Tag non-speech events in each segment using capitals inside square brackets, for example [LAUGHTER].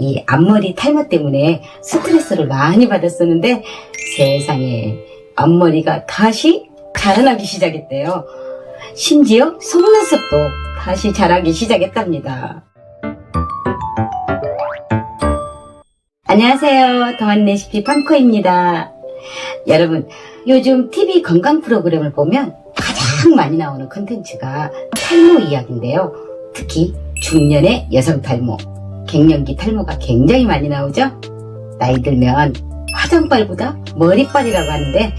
이 앞머리 탈모 때문에 스트레스를 많이 받았었는데 세상에 앞머리가 다시 자라나기 시작했대요. 심지어 속눈썹도 다시 자라기 시작했답니다. 안녕하세요. 더한 레시피 팜코입니다. 여러분, 요즘 TV 건강 프로그램을 보면 가장 많이 나오는 컨텐츠가 탈모 이야기인데요. 특히 중년의 여성 탈모, 갱년기 탈모가 굉장히 많이 나오죠? 나이 들면 화장빨보다 머리빨이라고 하는데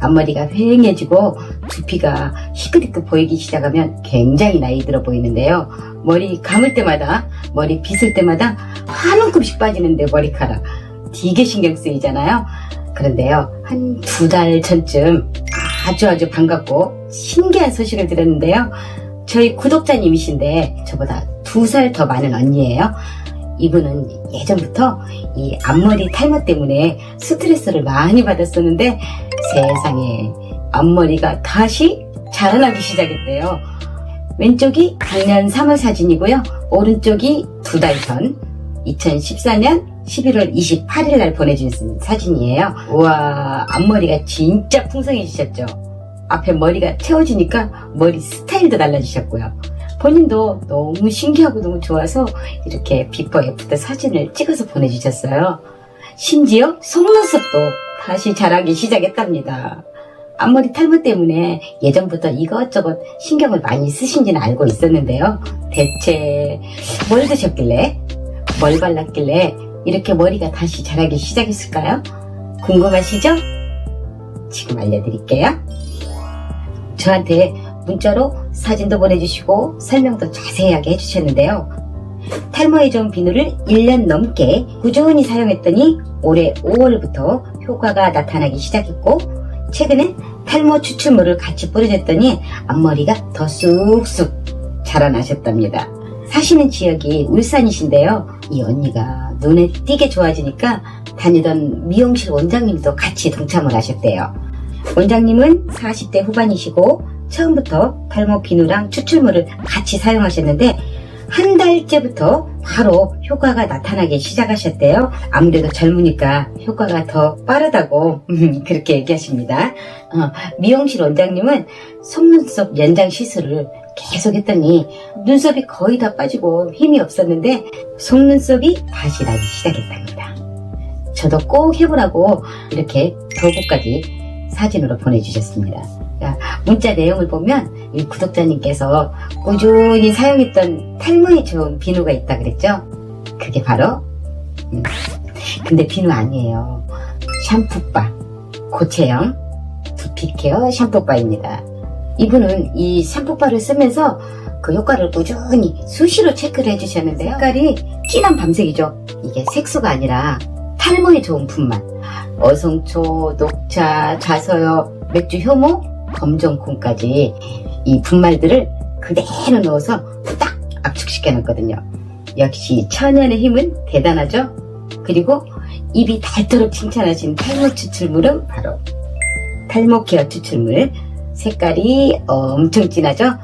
앞머리가 휑해지고 두피가 희끗희끗 보이기 시작하면 굉장히 나이 들어 보이는데요. 머리 감을 때마다, 머리 빗을 때마다 한 움큼씩 빠지는데 머리카락 되게 신경 쓰이잖아요. 그런데요, 한 두 달 전쯤 아주 아주 반갑고 신기한 소식을 들었는데요. 저희 구독자님이신데 저보다 두 살 더 많은 언니예요. 이분은 예전부터 이 앞머리 탈모 때문에 스트레스를 많이 받았었는데 세상에 앞머리가 다시 자라나기 시작했대요. 왼쪽이 작년 3월 사진이고요. 오른쪽이 두 달 전 2014년 11월 28일 날 보내준 사진이에요. 우와 앞머리가 진짜 풍성해지셨죠. 앞에 머리가 채워지니까 머리 스타일도 달라지셨고요. 본인도 너무 신기하고 너무 좋아서 이렇게 비포 애프터 사진을 찍어서 보내주셨어요. 심지어 속눈썹도 다시 자라기 시작했답니다. 앞머리 탈모 때문에 예전부터 이것저것 신경을 많이 쓰신지는 알고 있었는데요. 대체 뭘 드셨길래, 뭘 발랐길래 이렇게 머리가 다시 자라기 시작했을까요? 궁금하시죠? 지금 알려드릴게요. 저한테 문자로 사진도 보내주시고 설명도 자세하게 해주셨는데요. 탈모에 좋은 비누를 1년 넘게 꾸준히 사용했더니 올해 5월부터 효과가 나타나기 시작했고 최근엔 탈모 추출물을 같이 뿌려줬더니 앞머리가 더 쑥쑥 자라나셨답니다. 사시는 지역이 울산이신데요. 이 언니가 눈에 띄게 좋아지니까 다니던 미용실 원장님도 같이 동참을 하셨대요. 원장님은 40대 후반이시고 처음부터 탈모 비누랑 추출물을 같이 사용하셨는데 한 달째부터 바로 효과가 나타나기 시작하셨대요. 아무래도 젊으니까 효과가 더 빠르다고 [LAUGHS] 그렇게 얘기하십니다. 어, 미용실 원장님은 속눈썹 연장 시술을 계속 했더니 눈썹이 거의 다 빠지고 힘이 없었는데 속눈썹이 다시 나기 시작했답니다. 저도 꼭 해보라고 이렇게 도구까지 사진으로 보내주셨습니다. 자, 문자 내용을 보면 이 구독자님께서 꾸준히 사용했던 탈모에 좋은 비누가 있다 그랬죠? 그게 바로 음, 근데 비누 아니에요. 샴푸바 고체형 두피케어 샴푸바입니다. 이분은 이 샴푸바를 쓰면서 그 효과를 꾸준히 수시로 체크를 해주셨는데요. 색깔이 진한 밤색이죠. 이게 색소가 아니라 탈모에 좋은 분말. 어성초, 녹차, 자서여, 맥주 효모, 검정콩까지 이 분말들을 그대로 넣어서 딱 압축시켜 놨거든요. 역시 천연의 힘은 대단하죠? 그리고 입이 닳도록 칭찬하신 탈모 추출물은 바로 탈모 케어 추출물. 색깔이 엄청 진하죠?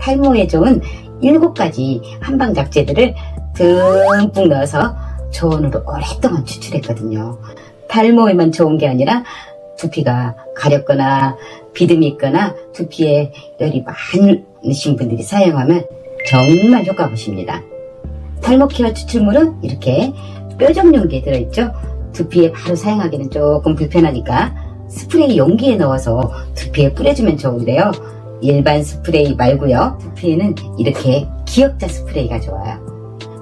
탈모에 좋은 7가지 한방 잡재들을 듬뿍 넣어서 저온으로 오랫동안 추출했거든요. 탈모에만 좋은 게 아니라 두피가 가렵거나 비듬이 있거나 두피에 열이 많으신 분들이 사용하면 정말 효과 보십니다. 탈모 케어 추출물은 이렇게 뾰족 용기에 들어있죠. 두피에 바로 사용하기는 조금 불편하니까 스프레이 용기에 넣어서 두피에 뿌려주면 좋은데요. 일반 스프레이 말고요. 두피에는 이렇게 기역자 스프레이가 좋아요.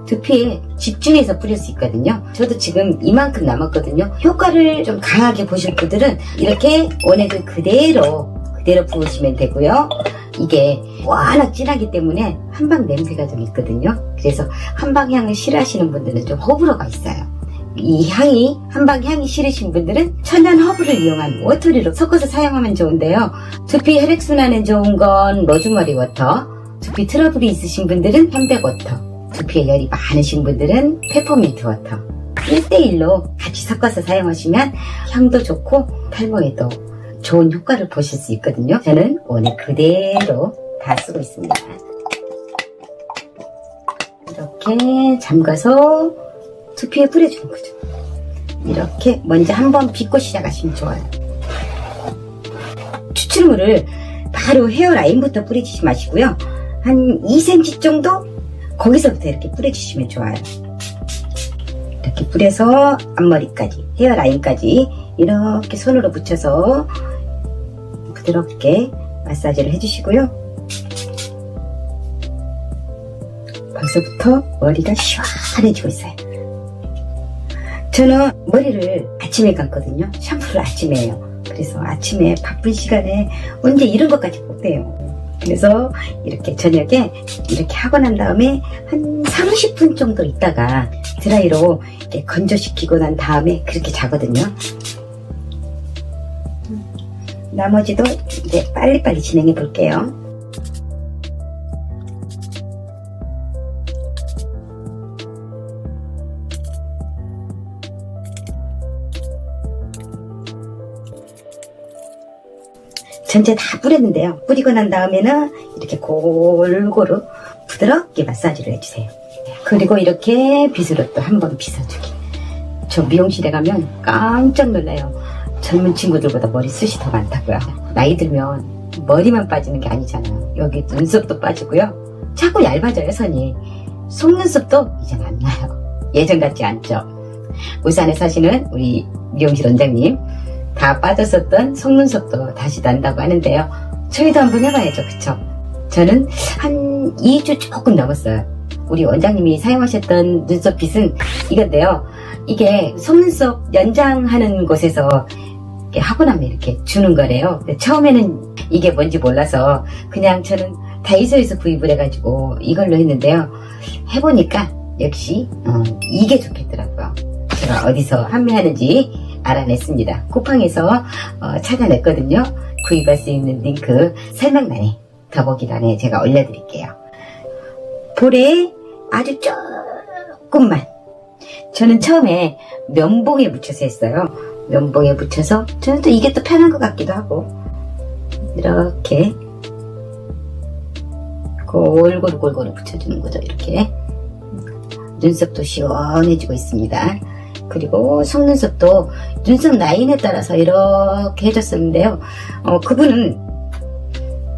두피에 집중해서 뿌릴 수 있거든요. 저도 지금 이만큼 남았거든요. 효과를 좀 강하게 보실 분들은 이렇게 원액을 그대로 그대로 부으시면 되고요. 이게 워낙 진하기 때문에 한방 냄새가 좀 있거든요. 그래서 한방 향을 싫어하시는 분들은 좀 호불호가 있어요. 이 향이 한방 향이 싫으신 분들은 천연 허브를 이용한 워터리로 섞어서 사용하면 좋은데요. 두피 혈액순환에 좋은 건 로즈머리 워터, 두피 트러블이 있으신 분들은 편백 워터, 두피에 열이 많으신 분들은 페퍼민트 워터 1대1로 같이 섞어서 사용하시면 향도 좋고 탈모에도 좋은 효과를 보실 수 있거든요. 저는 오늘 그대로 다 쓰고 있습니다. 이렇게 잠가서 두피에 뿌려주는 거죠. 이렇게 먼저 한번 빗고 시작하시면 좋아요. 추출물을 바로 헤어라인부터 뿌리지 마시고요. 한 2cm 정도 거기서부터 이렇게 뿌려주시면 좋아요. 이렇게 뿌려서 앞머리까지 헤어라인까지 이렇게 손으로 붙여서 부드럽게 마사지를 해주시고요. 벌써부터 머리가 시원해지고 있어요. 저는 머리를 아침에 감거든요. 샴푸를 아침에 해요. 그래서 아침에 바쁜 시간에 언제 이런 것까지 못해요. 그래서 이렇게 저녁에 이렇게 하고 난 다음에 한 30분 정도 있다가 드라이로 이렇게 건조시키고 난 다음에 그렇게 자거든요. 나머지도 이제 빨리빨리 진행해 볼게요. 전체 다 뿌렸는데요. 뿌리고 난 다음에는 이렇게 골고루 부드럽게 마사지를 해주세요. 그리고 이렇게 빗으로 또 한 번 빗어주기. 저 미용실에 가면 깜짝 놀라요. 젊은 친구들보다 머리숱이 더 많다고요. 나이 들면 머리만 빠지는 게 아니잖아요. 여기 눈썹도 빠지고요. 자꾸 얇아져요, 선이. 속눈썹도 이젠 안 나요. 예전 같지 않죠. 울산에 사시는 우리 미용실 원장님 다 빠졌었던 속눈썹도 다시 난다고 하는데요. 저희도 한번 해봐야죠, 그쵸? 저는 한 2주 조금 넘었어요. 우리 원장님이 사용하셨던 눈썹 빗은 이건데요. 이게 속눈썹 연장하는 곳에서 하고 나면 이렇게 주는 거래요. 처음에는 이게 뭔지 몰라서 그냥 저는 다이소에서 구입을 해가지고 이걸로 했는데요. 해보니까 역시 어, 이게 좋겠더라고요. 제가 어디서 판매하는지 알아냈습니다. 쿠팡에서 어, 찾아냈거든요. 구입할 수 있는 링크 설명란에 더보기란에 제가 올려드릴게요. 볼에 아주 조금만 저는 처음에 면봉에 묻혀서 했어요. 면봉에 묻혀서 저는 또 이게 또 편한 것 같기도 하고 이렇게 골고루 골고루 붙여주는 거죠. 이렇게 눈썹도 시원해지고 있습니다. 그리고 속눈썹도 눈썹 라인에 따라서 이렇게 해줬었는데요. 어, 그분은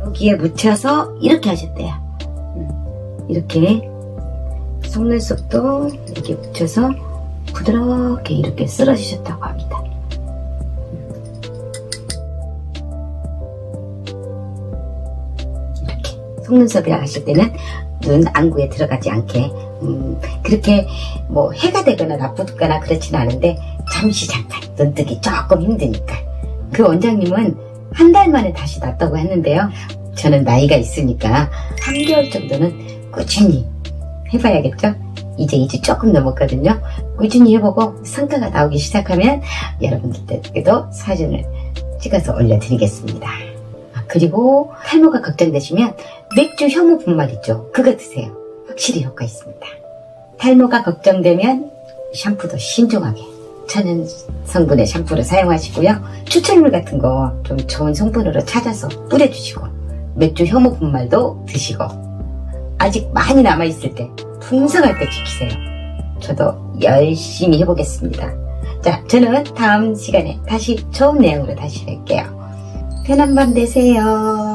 여기에 묻혀서 이렇게 하셨대요. 음, 이렇게 속눈썹도 이렇게 묻혀서 부드럽게 이렇게 쓸어주셨다고 합니다. 속눈썹이라 하실 때는 눈 안구에 들어가지 않게 음, 그렇게 뭐 해가 되거나 나쁘거나 그렇지는 않은데 잠시 잠깐 눈뜨기 조금 힘드니까. 그 원장님은 한 달 만에 다시 났다고 했는데요. 저는 나이가 있으니까 3개월 정도는 꾸준히 해봐야겠죠? 이제 이제 조금 넘었거든요. 꾸준히 해보고 성과가 나오기 시작하면 여러분들께도 사진을 찍어서 올려드리겠습니다. 아, 그리고 탈모가 걱정되시면 맥주 혐오 분말 있죠 그거 드세요 확실히 효과 있습니다. 탈모가 걱정되면 샴푸도 신중하게 천연 성분의 샴푸를 사용하시고요. 추출물 같은 거 좀 좋은 성분으로 찾아서 뿌려주시고 맥주 혐오 분말도 드시고 아직 많이 남아있을 때 풍성할 때 지키세요. 저도 열심히 해보겠습니다. 자, 저는 다음 시간에 다시 좋은 내용으로 다시 뵐게요. 편한 밤 되세요.